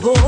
go